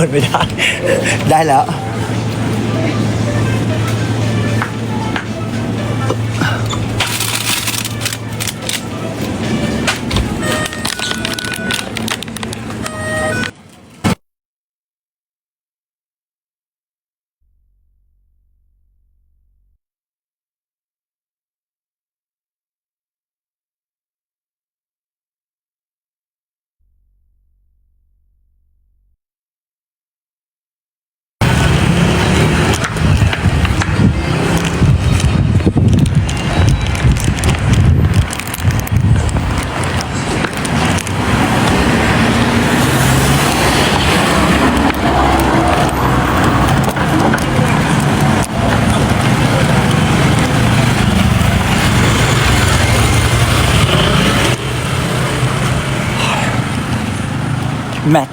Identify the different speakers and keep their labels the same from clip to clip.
Speaker 1: ปิดไม่ได้ ได้แล้ว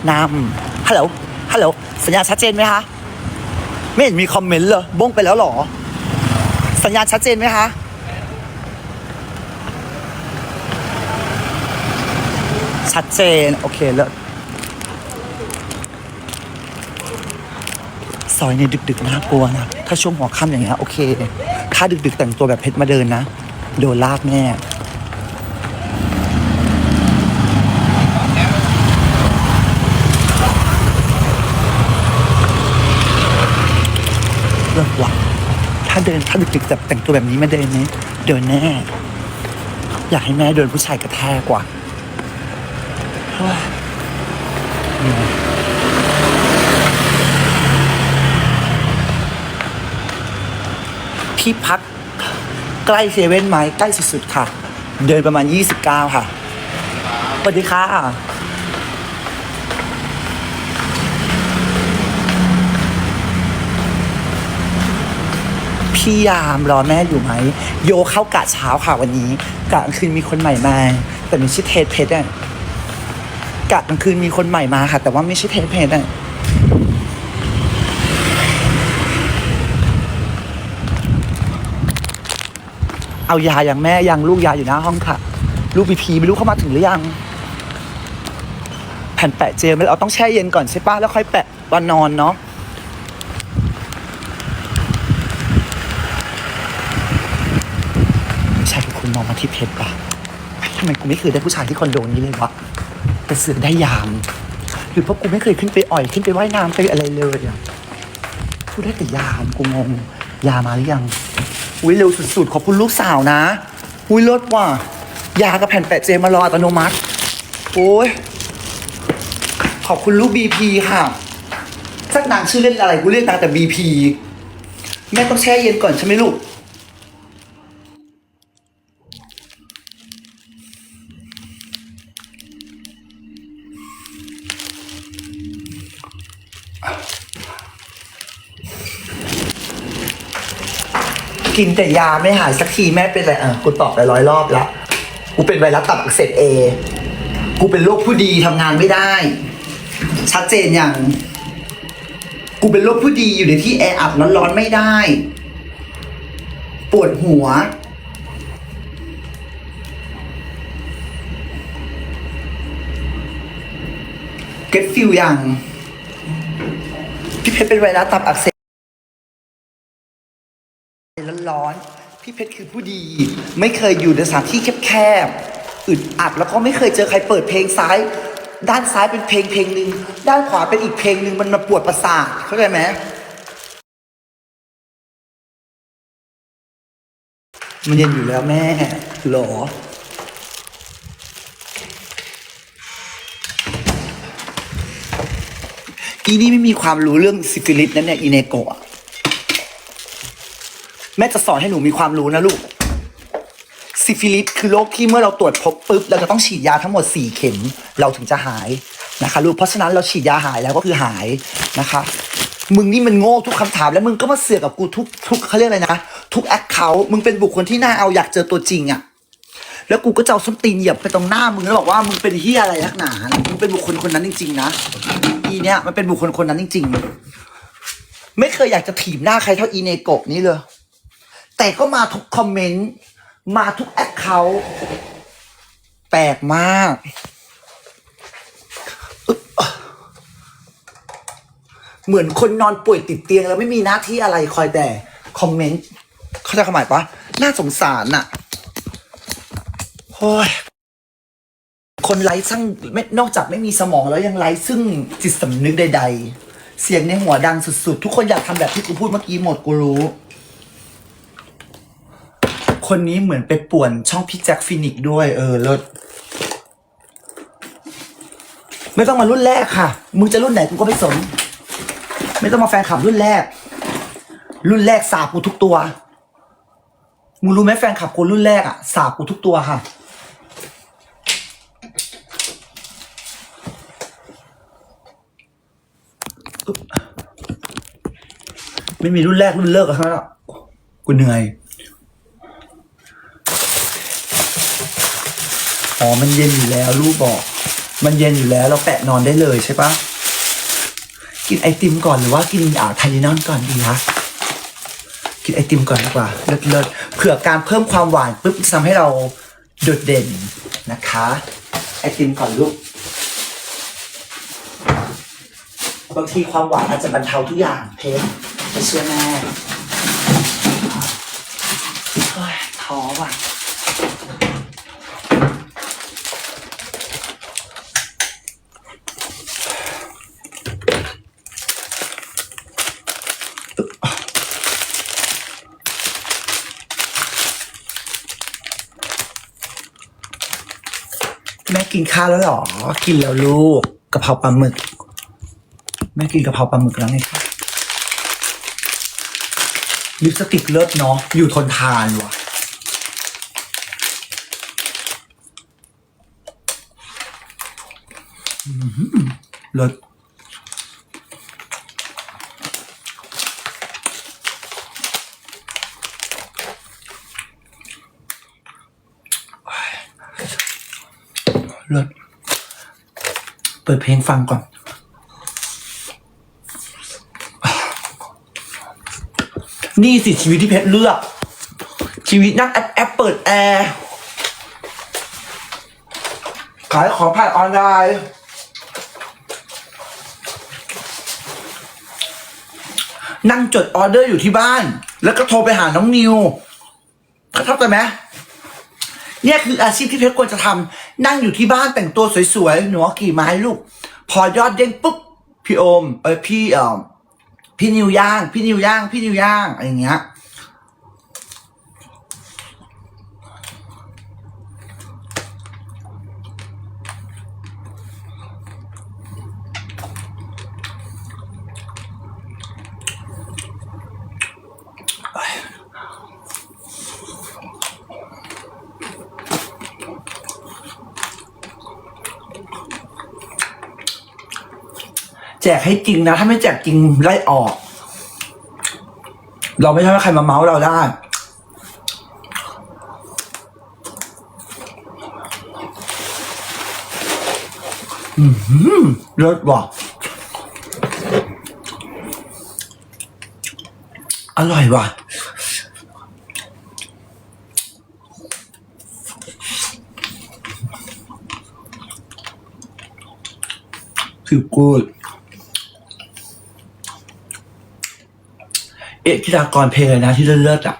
Speaker 1: นัมฮัลโหล ฮัลโหล สัญญาณชัดเจนไหมคะ ไม่เห็นมีคอมเมนต์เลยบ้งไปแล้วหรอ สัญญาณชัดเจนไหมคะ ชัดเจน โอเคเลิศซอยในดึกๆน่ากลัวนะ ถ้าช่วงหัวค่ำอย่างเงี้ยโอเค ถ้าดึกๆแต่งตัวแบบเพชรมาเดินนะ โดนลากแน่ เลิกว่ะถ้าเดินถ้าดึกๆแบบแต่งตัวแบบนี้มาเดินนี้เดินแน่อยากให้แม่เดินผู้ชายกระแทกกว่าที่พักใกล้เซเว่นไหมใกล้สุดๆค่ะ เดินประมาณ 29 ค่ะสวัสดีค่ะ พี่ยามรอแม่อยู่ไหม โยเข้ากะเช้าค่ะวันนี้กะกลางคืนมีคนใหม่มา แต่ไม่ใช่เทสเพชรอะกะกลางคืนมีคนใหม่มาค่ะ แต่ว่าไม่ใช่เทสเพชรอะเอายาอย่างแม่ยังลูกยาอยู่หน้าห้องค่ะ ลูกพีพีไม่รู้เข้ามาถึงหรือยัง แผ่นแปะเจลไม่เราต้องแช่เย็นก่อนใช่ปะแล้วค่อยแปะวันนอนเนาะ ผู้ชายทุก คนมองมาที่เพชรปะทำไมกูไม่เคยได้ผู้ชายที่คอนโดนี้เลยวะแต่เสือได้ยาม หรือเพราะกูไม่เคยขึ้นไปอ่อยขึ้นไปว่ายน้ำไปอะไรเลยอะกูได้แต่ยามกูงงยามาหรือยังอุ้ยเร็วสุดๆขอบคุณลูกสาวนะอุ้ยลดว่ะยากับแผ่นแปะเจมารออัตโนมัติโอ้ยขอบคุณลูกบีพีค่ะสักนางชื่อเล่นอะไรกูเรียกนางแต่บีพีแม่ต้องแช่เย็นก่อนใช่ไหมลูก กินแต่ยาไม่หายสักทีแม่เป็นอะไรอะกูตอบไปร้อยรอบแล้วกูเป็นไวรัสตับอักเสบเอกูเป็นโรคผู้ดีทำงานไม่ได้ ชัดเจนอย่าง กูเป็นโรคผู้ดีอยู่ในที่แออัดร้อนๆไม่ได้ ปวดหัว เก็ตฟิลอย่างพี่เพชรเป็นไวรัสตับอักเสบ ร้อนๆ พี่เพชรคือผู้ดี ไม่เคยอยู่ในสถานที่แคบๆ อึดอัดแล้วก็ไม่เคยเจอใครเปิดเพลงซ้าย ด้านซ้ายเป็นเพลงเพลงหนึ่งด้านขวาเป็นอีกเพลงหนึ่งมันมาปวดประสาทเข้าใจไหมมันเย็นอยู่แล้วแม่หรออีนี่ไม่มีความรู้เรื่องซิฟิลิสนั่นเนี่ยอีเนโกะ แม่จะสอนให้หนูมีความรู้นะลูก ซิฟิลิสคือโรคที่เมื่อเราตรวจพบปุ๊บเราจะต้องฉีดยาทั้งหมด 4 เข็ม เราถึงจะหายนะคะ ลูก เพราะฉะนั้นเราฉีดยาหายแล้วก็คือหายนะคะ มึงนี่มันโง่ทุกคำถามแล้วมึงก็มาเสือกกับกูทุกทุกเขาเรียกอะไรนะ ทุกแอคเคาท์มึงเป็นบุคคลที่น่าเอาอยากเจอตัวจริงอะแล้วกูก็จะเอาส้นตีนเหยียบไปตรงหน้ามึงแล้วบอกว่ามึงเป็นเฮียอะไรนักหนา มึงเป็นบุคคลคนนั้นจริง ๆ นะ อีเนี้ยมันเป็นบุคคลคนนั้นจริง ๆ ไม่เคยอยากจะถีบหน้าใครเท่าอีเนโกะนี่เลย แต่ก็มาทุกคอมเมนต์ มาทุกแอคเคาท์แปลกมาก เหมือนคนนอนป่วยติดเตียงแล้วไม่มีหน้าที่อะไรคอยแต่คอมเมนต์ เข้าใจความหมายปะน่าสงสารน่ะโอ้ยคนไร้ซึ่งไม่นอกจากไม่มีสมองแล้วยังไร้ซึ่งจิตสำนึกใด ๆ เสียงในหัวดังสุด ๆ ทุกคนอยากทำแบบที่กูพูดเมื่อกี้หมดกูรู้ คนนี้เหมือนไปป่วนช่องพี่แจ็คฟินิกซ์ด้วย เออเลิศไม่ต้องมารุ่นแรกค่ะ มึงจะรุ่นไหนกูก็ไม่สน ไม่ต้องมาแฟนคลับรุ่นแรก รุ่นแรกสาบกูทุกตัว มึงรู้ไหมแฟนคลับกูรุ่นแรกอะสาบกูทุกตัวค่ะ ไม่มีรุ่นแรกรุ่นเลิกอะครับกูเหนื่อย อ๋อ มันเย็นอยู่แล้วลูกบอก มันเย็นอยู่แล้วเราแปะนอนได้เลยใช่ปะกินไอติมก่อนหรือว่ากินอ่าไทลินอนก่อนดีคะกินไอติมก่อนดีกว่าเลิศเลิศเผื่อการเพิ่มความหวานปุ๊บทำให้เราโดดเด่นนะคะ ไอติมก่อนลูกบางทีความหวานอาจจะบรรเทาทุกอย่างเพชรไม่เชื่อแม่เฮ้ยท้อว่ะ กินข้าวแล้วหรอ กินแล้วลูกกะเพราปลาหมึก แม่กินกะเพราปลาหมึกแล้วไงคะลิปสติกเลิศเนาะอยู่ทนทานว่ะ เลิศ เปิดเพลงฟังก่อน นี่สิชีวิตที่เพชรเลือก ชีวิตนั่งแอปแอปเปิดแอร์ ขายของผ่านออนไลน์นั่งจดออเดอร์อยู่ที่บ้าน แล้วก็โทรไปหาน้องนิวเข้าใจไหมเนี่ยคืออาชีพที่เพชรควรจะทำ นั่งอยู่ที่บ้านแต่งตัวสวยๆ หนูกี่ไม้ลูก พอยอดเด้งปุ๊บ พี่โอม เออพี่เออพี่นิวย่าง พี่นิวย่าง พี่นิวย่างอะไรเงี้ย จกให้จริงนะ ถ้าไม่แจกจริงไล่ออก เราไม่ใช่ว่าใครมาเมาส์เราได้อืมเลิศว่ะอร่อยว่ะ คือกูด เอกธิดากรเพลงเลยนะที่เลิศๆอะ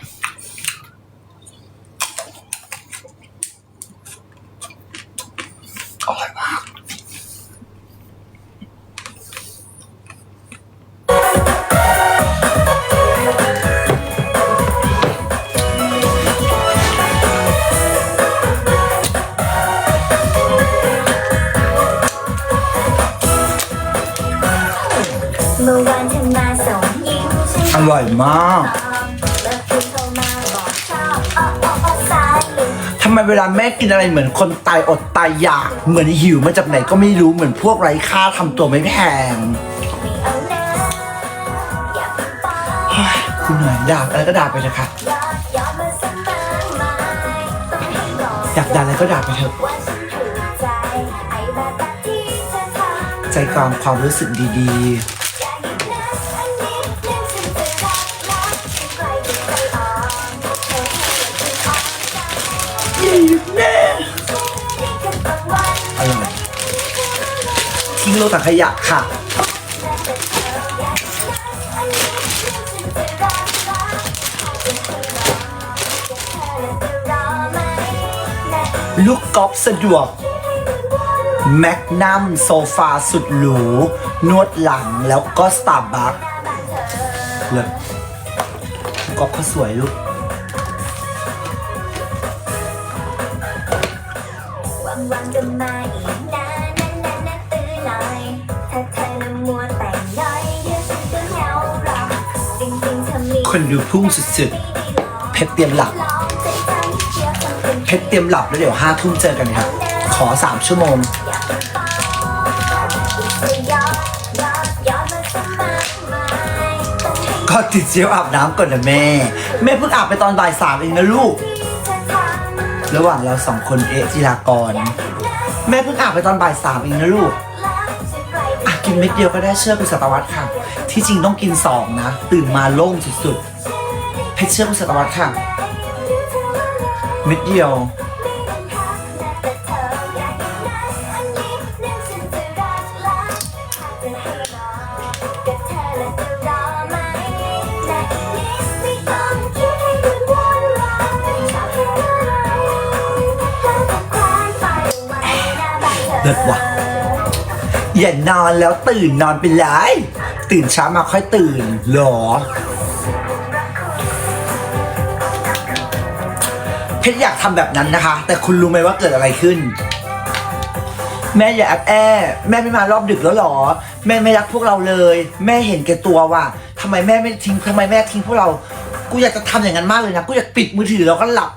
Speaker 2: เวลา
Speaker 1: แม่กินอะไรเหมือนคนตายอดตายอยาก เหมือนหิวมาจากไหนก็ไม่รู้เหมือนพวกไร้ค่าทำตัวไม่แพง
Speaker 2: เฮ้
Speaker 1: ยคุณเหนื่อยด่าอะไรก็ด่าไปเถอะค่ะ
Speaker 2: อยากมากมายต้องให้บอ
Speaker 1: ยากด่าอะไรก็ด่าไปเถอะ
Speaker 2: ใจไอ้แบบแบบที่เธอทำ
Speaker 1: ใจกลางความรู้สึกดี
Speaker 2: อ
Speaker 1: โลสังขยะค่ะ ลูกกอล์ฟสะดวก แมกนัมโซฟาสุดหรู นวดหลังแล้วก็สตาร์บัคเลยกอล์ฟเขาสวยลูก
Speaker 2: ดู
Speaker 1: พุ่งสุดๆ เพชรเตรียมหลับ
Speaker 2: เพ
Speaker 1: ชรเตรียมหลับแล้วเดี๋ยวห้าทุ่มเจอกันครับขอสามชั่วโมง
Speaker 2: อยากเป็นปอจะย้อนย้อนย้อนมาสมัครใหม่ต้องให้
Speaker 1: ก็ติดเจลอาบน้ำก่อนนะแม่ แม่เพิ่งอาบไปตอนบ่ายสามเองนะลูก ระหว่างเราสองคนเอะจิรากร แม่เพิ่งอาบไปตอนบ่ายสามเองนะลูกกินเม็ดเดียวก็ได้เชื่อคุณสัตวัตค่ะ ที่จริงต้องกินสองนะ ตื่นมาโล่งสุดๆ เพชรเชื่อคุณสัตวัตค่ะเม็ดเดียวเลิศว่ะอย่านอนแล้วตื่นนอนไปเลยตื่นเช้ามาค่อยตื่นหรอ ชรอยากทำแบบนั้นนะคะ แต่คุณรู้ไหมว่าเกิดอะไรขึ้น แม่อย่าแอบแอแม่ไม่มารอบดึกแล้วหรอ แม่ไม่รักพวกเราเลย แม่เห็นแก่ตัวว่ะทำไมแม่ไม่ทิ้งทำไมแม่ทิ้งพวกเรา กูอยากจะทำอย่างนั้นมากเลยนะ กูอยากปิดมือถือแล้วก็หลับ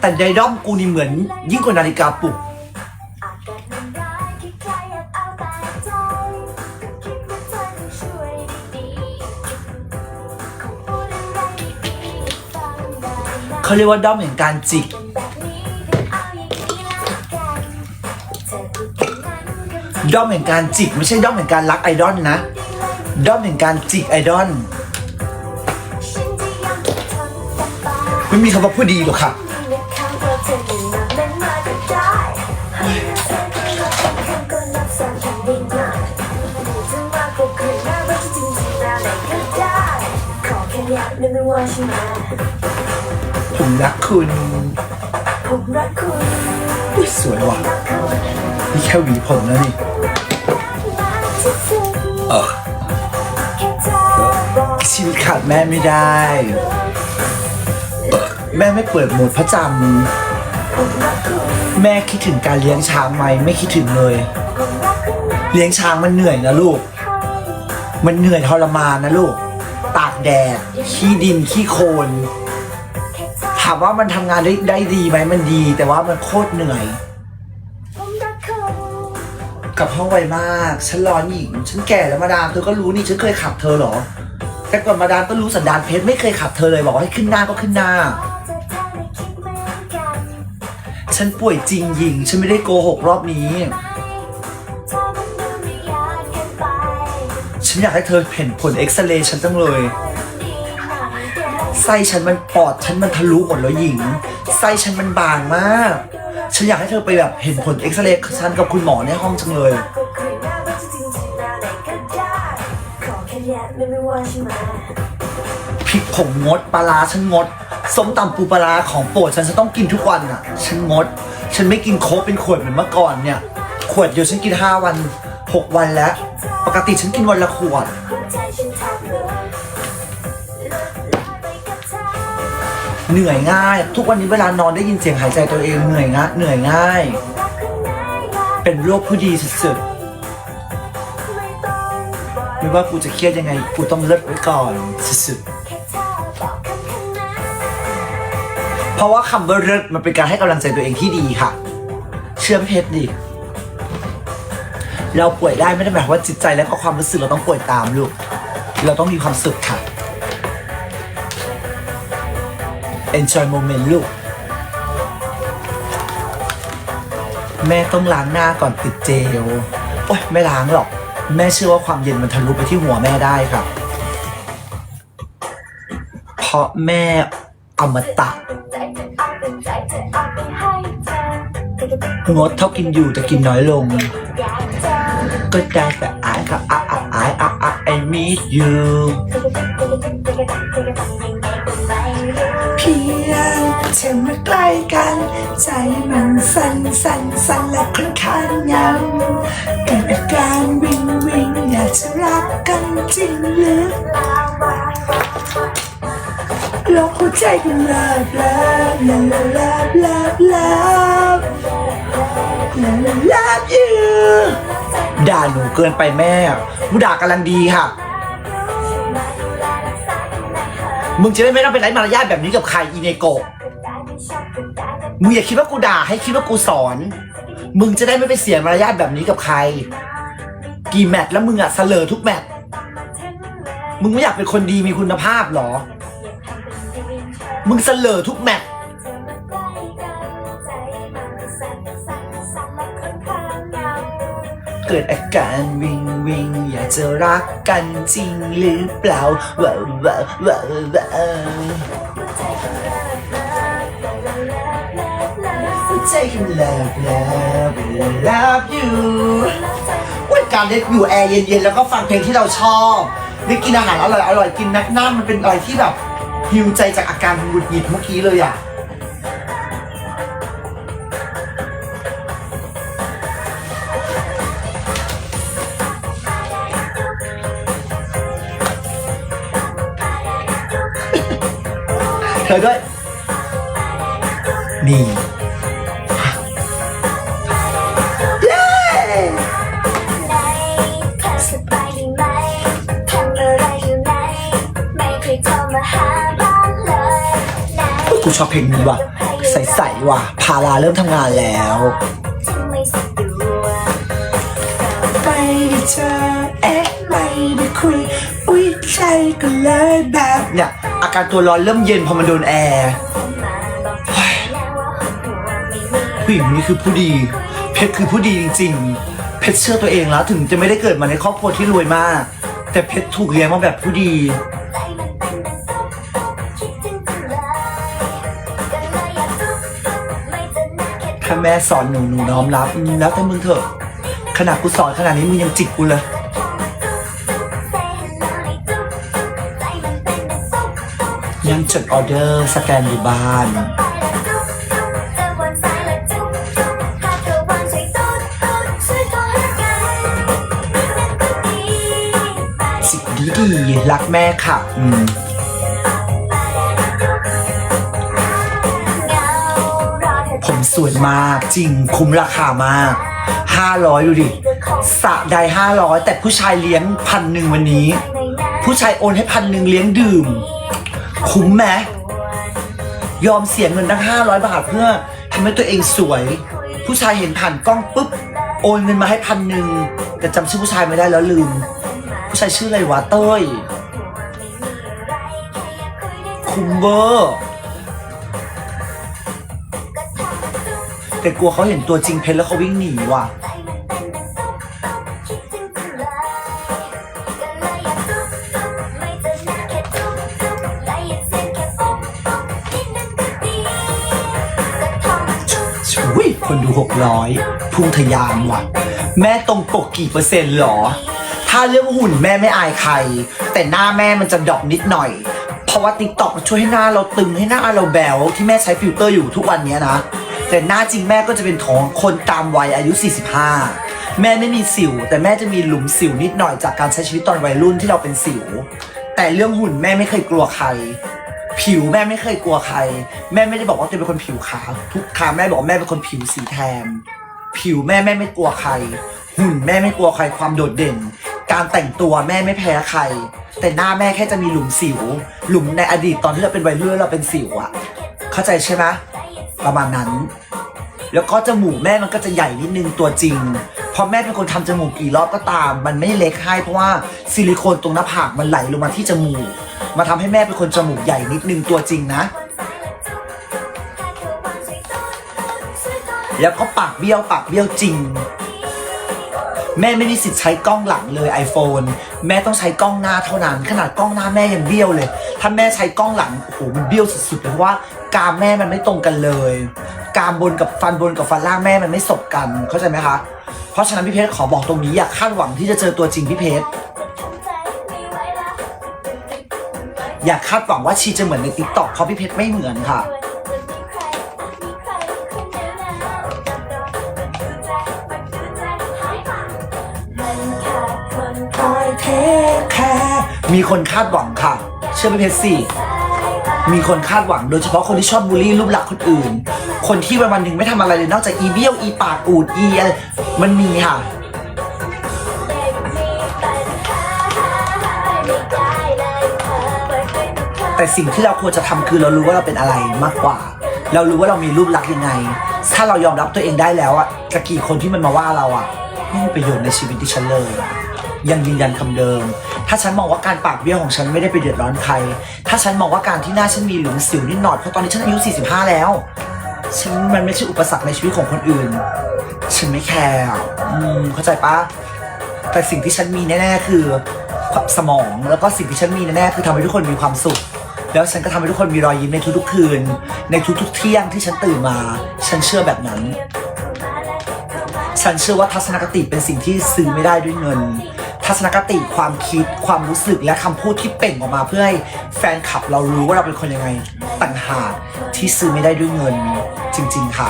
Speaker 1: แต่ใจด้อมกูนี่เหมือนยิ่งกว่านาฬิกาปลุก
Speaker 2: เขา
Speaker 1: เรียกว่าด้อมแห่งการจิก
Speaker 2: เป็นแบบนี้ก็เอาอย่างนี้ละกันเธอพูดแค่นั้นก็จะ
Speaker 1: ด้อมแห่งการจิก ไม่ใช่ด้อมแห่งการรักไอดอลนะ ด้อมแห่งการจิกไอดอล
Speaker 2: ฉันไม่
Speaker 1: มีคำว่าพูดดีหรอกค่ะ
Speaker 2: อไม่นับมันมากเรับคำก็รับสารแค่นิดหน่อยถึงว่าก็คือน่ารักจริงๆแล้วไหนก็ได้ขอแค่อยากนึกไม่ว่าใช่ไหม
Speaker 1: ผมรักคุณ
Speaker 2: ผมรักคุณ
Speaker 1: อุ๊ยสวยว่ะนี่แค่หวีผมแล้วนี่
Speaker 2: มากที่สุด
Speaker 1: เออ
Speaker 2: แค่เธอบอก
Speaker 1: ชีวิตขาดแม่ไม่ได้ แม่ไม่เปิดโหมดพระจันทร์
Speaker 2: ผมรักคุณ
Speaker 1: แม่คิดถึงการเลี้ยงช้างไหมไม่คิดถึงเลย
Speaker 2: ผมรักคุณนะ
Speaker 1: เลี้ยงช้างมันเหนื่อยนะลูก
Speaker 2: ให้
Speaker 1: มันเหนื่อยทรมานนะลูก ตากแดด ขี้ดิน ขี้โคลน
Speaker 2: แค่เธอ
Speaker 1: ถามว่ามันทำงานได้ได้ดีไหมมันดี แต่ว่ามันโคตรเหนื่อย
Speaker 2: ผมรักคุณ
Speaker 1: กลับห้องไวมากฉันร้อนหญิงฉันแก่แล้วมาดามเธอก็รู้นี่ฉันเคยขับเธอเหรอ แต่ก่อนมาดามก็รู้สันดานเพชรไม่เคยขับเธอเลยบอกว่าให้ขึ้นหน้าก็ขึ้นหน้า
Speaker 2: จะเธอได้คิดเหมือนกัน
Speaker 1: ฉันป่วยจริงหญิง ฉันไม่ได้โกหกรอบนี้
Speaker 2: ไหมเธอมันดูไม่ยากเกินไป
Speaker 1: ฉันอยากให้เธอเห็นผลเอ็กซเรย์ฉันจังเลย
Speaker 2: เไส้
Speaker 1: ฉันมันปอดฉันมันทะลุหมดแล้วหญิง ไส้ฉันมันบางมาก ฉันอยากให้เธอไปแบบเห็นผลเอ็กซเรย์ฉันกับคุณหมอในห้องจังเลย
Speaker 2: ผิด้ขอแค่อยากนึกไม่ว่าใช่ไหม
Speaker 1: พริกผงงดปลาร้าฉันงด ส้มตำปูปลาร้าของโปรดฉันจะต้องกินทุกวันอะ ฉันงด ฉันไม่กินโค้กเป็นขวดเหมือนเมื่อก่อนเนี่ย ขวดเดียวฉันกินห้าวันหกวันแล้ว ปกติฉันกินวันละขวด
Speaker 2: เห
Speaker 1: นื่อยง่าย ทุกวันนี้เวลานอนได้ยินเสียงหายใจตัวเองเหนื่อยง่ายเหนื่อยง่าย เป็นโรคผู้ดีสุด
Speaker 2: ไม่ต้องปล่อย
Speaker 1: ๆไม่ว่ากูจะเครียดยังไงกูต้องเลิศไว้ก่อนสุด
Speaker 2: เธอบอกคำคำนั้น
Speaker 1: ๆเพราะว่าคำว่าเลิศมันเป็นการให้กำลังใจตัวเองที่ดีค่ะ เชื่อเพชรดิเราป่วยได้ไม่ได้หมายความว่าจิตใจและก็ความรู้สึกเราต้องป่วยตามลูก เราต้องมีความสุขค่ะ enjoy moment ลูก แม่ต้องล้างหน้าก่อนติดเจล โอ๊ยไม่ล้างหรอก แม่เชื่อว่าความเย็นมันทะลุไปที่หัวแม่ได้ค่ะ เพราะแม่อมตะ
Speaker 2: เอาเป็นใจจะเอาต้อง
Speaker 1: ดเท่ากินอยู่แต่กินน้อยลง
Speaker 2: ก็
Speaker 1: ได้แต่อายค่ะอายอายอายอายอาย I miss you ใกล้กัน ใจมันสั่นสั่นสั่นและค่อนข้างเงาเกิดอาการวิงวิงอยากจะรักกันจริงหรือโลกหัวใจกันเลิฟเลิฟเลิฟเลิฟเลิฟเลิฟเลิฟเลิฟเลิฟยูด่าหนูเกินไปแม่กูด่ากำลังดีค่ะมึงจะได้ไม่ต้องไปไร้มารยาทแบบนี้กับใครอีเนโกะ มึงอย่าคิดว่ากูด่าให้คิดว่ากูสอน มึงจะได้ไม่ไปเสียมารยาทแบบนี้กับใคร กี่แมตช์แล้วมึงอะเสลอทุกแมตช์มึงไม่อยากเป็นคนดีมีคุณภาพเหรอ มึงเสลอทุกแมตช์เกิดอาการวิงวิงอยากจะรักกันจริงหรือเปล่าว้าวว้าวว้าว ว้าวหัน love love love you ว่าการได้อยู่แอร์เย็นๆ แล้วก็ฟังเพลงที่เราชอบได้กินอาหารอร่อยอร่อยกินนักหน้ามันเป็นอะไรที่แบบฮิวใจจากอาการหงุดหงิดเมื่อกี้เลยอะเธอด้วยนี่ กูชอบเพลงนี้ว่ะ ใสๆว่ะ พาราเริ่มทำงานแล้ว
Speaker 2: ถึงไม่สะดวก
Speaker 1: ไม่ได้เจอเอ๊ะไม่ได้คุย อุ้ยใจก็เลยแบบเนี่ย อาการตัวร้อนเริ่มเย็นพอมันโดนแอร์
Speaker 2: มาบอกเธอแล้วว่าหัวไม่มี
Speaker 1: ผู้หญิงคนนี้คือผู้ดี เพชรคือผู้ดีจริงๆ เพชรเชื่อตัวเองแล้วถึงจะไม่ได้เกิดมาในครอบครัวที่รวยมาก แต่เพชรถูกเลี้ยงมาแบบผู้ดี
Speaker 2: แค่
Speaker 1: ถ้าแม่สอนหนูหนูน้อมรับอืมแล้วแต่มึงเถอะ ขนาดกูสอนขนาดนี้มึงยังจิกกูเลย ยังจดออเดอร์สแกนอยู่บ้าน สิดีดีๆรักแม่ค่ะ อืม มสวยมากจริงคุ้มราคามาก 500 ดูดิสะใด500 แต่ผู้ชายเลี้ยงพันหนึ่งวันนี้ ผู้ชายโอนให้พันหนึ่งเลี้ยงดื่ม คุ้มไหมยอมเสียเงินตั้ง 500 บาทเพื่อทำให้ตัวเองสวย ผู้ชายเห็นผ่านกล้องปุ๊บโอนเงินมาให้พันหนึ่งแต่จำชื่อผู้ชายไม่ได้แล้วลืม ผู้ชายชื่ออะไรวะเต้ย คุ้มเวอร์ แต่กลัวเขาเห็นตัวจริงเพชรแล้วเขาวิ่งหนีว่ะอุ้ยคนดูหกร้อยพุ่งทะยานว่ะ แม่ตรงปกกี่เปอร์เซ็นต์หรอ ถ้าเรื่องหุ่นแม่ไม่อายใคร แต่หน้าแม่มันจะดอกนิดหน่อย เพราะว่าติ๊กต็อกช่วยให้หน้าเราตึงให้หน้าเราแบวที่แม่ใช้ฟิลเตอร์อยู่ทุกวันนี้นะ แต่หน้าจริงแม่ก็จะเป็นของคนตามวัยอายุ 45 แม่ไม่มีสิว แต่แม่จะมีหลุมสิวนิดหน่อยจากการใช้ชีวิตตอนวัยรุ่นที่เราเป็นสิว แต่เรื่องหุ่นแม่ไม่เคยกลัวใคร ผิวแม่ไม่เคยกลัวใคร แม่ไม่ได้บอกว่าตัวเป็นคนผิวขาวทุกครั้งแม่บอกแม่เป็นคนผิวสีแทนผิวแม่แม่ไม่กลัวใคร หุ่นแม่ไม่กลัวใครความโดดเด่น การแต่งตัวแม่ไม่แพ้ใคร แต่หน้าแม่แค่จะมีหลุมสิว หลุมในอดีตตอนที่เราเป็นวัยรุ่นเราเป็นสิวอะเข้าใจใช่ไหม ประมาณนั้น แล้วก็จมูกแม่มันก็จะใหญ่นิดนึงตัวจริง เพราะแม่เป็นคนทำจมูกกี่รอบก็ตาม มันไม่เล็กให้เพราะว่าซิลิโคนตรงหน้าผากมันไหลลงมาที่จมูก มาทำให้แม่เป็นคนจมูกใหญ่นิดนึงตัวจริงนะ แล้วก็ปากเบี้ยวปากเบี้ยวจริงแม่ไม่มีสิทธิ์ใช้กล้องหลังเลย iPhone แม่ต้องใช้กล้องหน้าเท่านั้น ขนาดกล้องหน้าแม่ยังเบี้ยวเลย ถ้าแม่ใช้กล้องหลังโอ้โหมันเบี้ยวสุดๆเลยเพราะว่า กามแม่มันไม่ตรงกันเลยกามบนกับฟันบนกับฟันล่างแม่มันไม่สบกันเข้าใจไหมคะ เพราะฉะนั้นพี่เพชรขอบอกตรงนี้อยากคาดหวังที่จะเจอตัวจริงพี่เพชรอยากคาดหวังว่าชีจะเหมือนในติ๊กต็อกเพราะพี่เพชรไม่เหมือนค่ะมีคนคาดหวังค่ะ เชื่อพี่เพชรสิ มีคนคาดหวังโดยเฉพาะคนที่ชอบบูลลี่รูปลักษณ์คนอื่น คนที่วันวันหนึ่งไม่ทำอะไรเลยนอกจากอีเบี้ยวอีปากอูดอีอะไรมันมีค่ะ แต่สิ่งที่เราควรจะทำคือเรารู้ว่าเราเป็นอะไรมากกว่า เรารู้ว่าเรามีรูปลักษณ์ยังไง ถ้าเรายอมรับตัวเองได้แล้วอะจะกี่คนที่มันมาว่าเราอะไม่มีประโยชน์ในชีวิตที่ฉันเลยยังยืนยันคำเดิม ถ้าฉันมองว่าการปากเบี้ยวของฉันไม่ได้ไปเดือดร้อนใคร ถ้าฉันมองว่าการที่หน้าฉันมีหลุมสิวนิดหน่อยเพราะตอนนี้ฉันอายุ 45 แล้ว ฉันมันไม่ใช่อุปสรรคในชีวิตของคนอื่น ฉันไม่แคร์อะอืมเข้าใจปะแต่สิ่งที่ฉันมีแน่ๆคือสมองแล้วก็สิ่งที่ฉันมีแน่ๆคือทำให้ทุกคนมีความสุข แล้วฉันก็ทำให้ทุกคนมีรอยยิ้มในทุกๆคืน ในทุกๆเที่ยงที่ฉันตื่นมา ฉันเชื่อแบบนั้น ฉันเชื่อว่าทัศนคติเป็นสิ่งที่ซื้อไม่ได้ด้วยเงิน ทัศนคติความคิดความรู้สึกและคำพูดที่เปล่งออกมาเพื่อให้แฟนคลับเรารู้ว่าเราเป็นคนยังไงต่างหากที่ซื้อไม่ได้ด้วยเงินจริง ๆ ค่ะ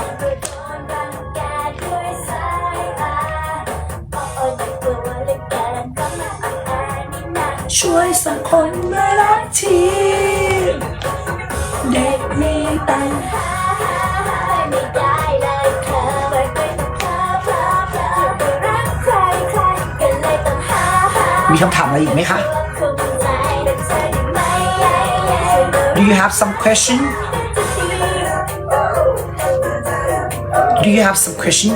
Speaker 1: ช่วยสักคนมารักทีเด็กมีตัง
Speaker 2: ไม่ มีคำ
Speaker 1: ถามอะไรอีกไหมคะ Do you have some question Do you have some question